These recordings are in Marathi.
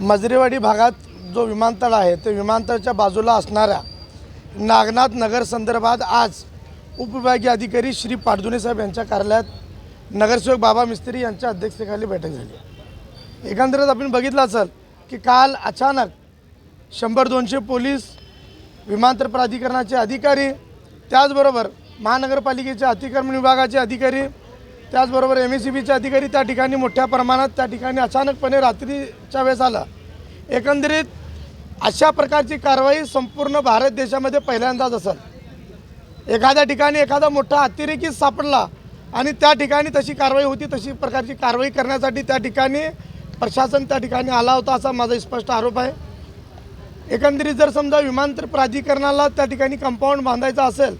मजरेवाडी भागात जो विमानतळ आहे ते विमानतळाच्या बाजूला असणाऱ्या नागनाथ नगर संदर्भात आज उपविभागीय अधिकारी श्री पाडदुने साहेब यांच्या कार्यालयात नगरसेवक बाबा मिस्त्री यांच्या अध्यक्षतेखाली बैठक झाली. एकंदरीत आपण बघितलं असेल की काल अचानक शंभर दोनशे पोलीस विमानतळ प्राधिकरणाचे अधिकारी त्याचबरोबर महानगरपालिकेच्या अतिक्रमण विभागाचे अधिकारी त्याचबरोबर एम एस सी बीचे अधिकारी त्या ठिकाणी मोठ्या प्रमाणात त्या ठिकाणी अचानकपणे रात्रीच्या वेळेस आला. एकंदरीत अशा प्रकारची कारवाई संपूर्ण भारत देशामध्ये पहिल्यांदाच असेल. एखाद्या ठिकाणी एखादा मोठा अतिरेकी सापडला आणि त्या ठिकाणी तशी कारवाई होती तशी प्रकारची कारवाई करण्यासाठी त्या ठिकाणी प्रशासन त्या ठिकाणी आला होता असा माझा स्पष्ट आरोप आहे. एकंदरीत जर समजा विमानतळ प्राधिकरणाला त्या ठिकाणी कंपाऊंड बांधायचं असेल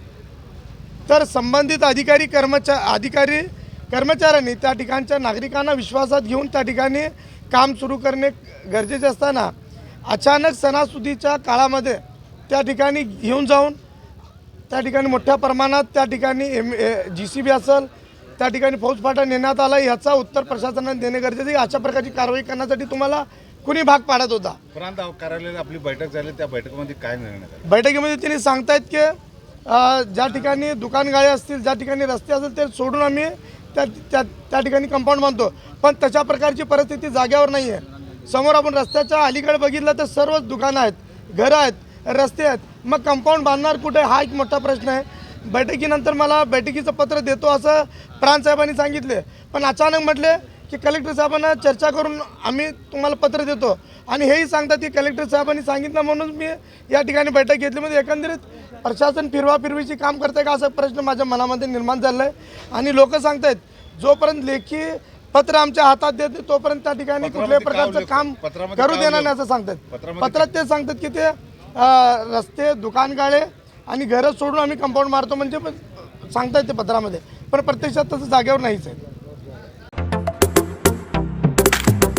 तर संबंधित अधिकारी कर्मचा अधिकारी कर्मचाऱ्यांनी त्या ठिकाणच्या नागरिकांना विश्वासात घेऊन त्या ठिकाणी काम सुरू करणे गरजेचे असताना अचानक सणासुदीच्या काळामध्ये त्या ठिकाणी घेऊन जाऊन त्या ठिकाणी मोठ्या प्रमाणात त्या ठिकाणी एम जी सी बी असेल त्या ठिकाणी फौजफाटा नेण्यात आला याचा उत्तर प्रशासनाने देणे गरजेचे आहे. अशा प्रकारची कारवाई करण्यासाठी तुम्हाला कुणी भाग पाडत होता प्रांत कार्यालयात आपली बैठक झाली त्या बैठकीमध्ये काय निर्णय बैठकीमध्ये त्यांनी सांगतायत की ज्या ठिकाणी दुकानगाळे असतील ज्या ठिकाणी रस्ते असतील ते सोडून आम्ही त्या त्या त्या ठिकाणी कंपाऊंड बांधतो. पण तशा प्रकारची परिस्थिती जाग्यावर नाही आहे समोर आपण रस्त्याच्या अलीकडे बघितलं तर सर्वच दुकानं आहेत घरं आहेत रस्ते आहेत. मग कंपाऊंड बांधणार कुठे? हा एक मोठा प्रश्न आहे. बैठकीनंतर मला बैठकीचं पत्र देतो असं प्राणसाहेबांनी सांगितले. पण अचानक म्हटले की कलेक्टर साहेबांना चर्चा करून आम्ही तुम्हाला पत्र देतो. आणि हेही सांगतात की कलेक्टर साहेबांनी सांगितलं म्हणून मी या ठिकाणी बैठक घेतली. म्हणजे एकंदरीत प्रशासन फिरवाफिरवीची काम करतंय का असा प्रश्न माझ्या मनामध्ये निर्माण झाला आहे आणि लोक सांगतायत जोपर्यंत लेखी पत्र आमच्या हातात देते तोपर्यंत त्या ठिकाणी कुठल्याही प्रकारचं काम करू देणार नाही असं सांगतात पत्रात ते सांगतात की ते रस्ते दुकानगाळे आणि घरं सोडून आम्ही कंपाऊंड मारतो म्हणजे सांगतायत ते पत्रामध्ये. पण प्रत्यक्षात तसं जागेवर नाहीच आहे.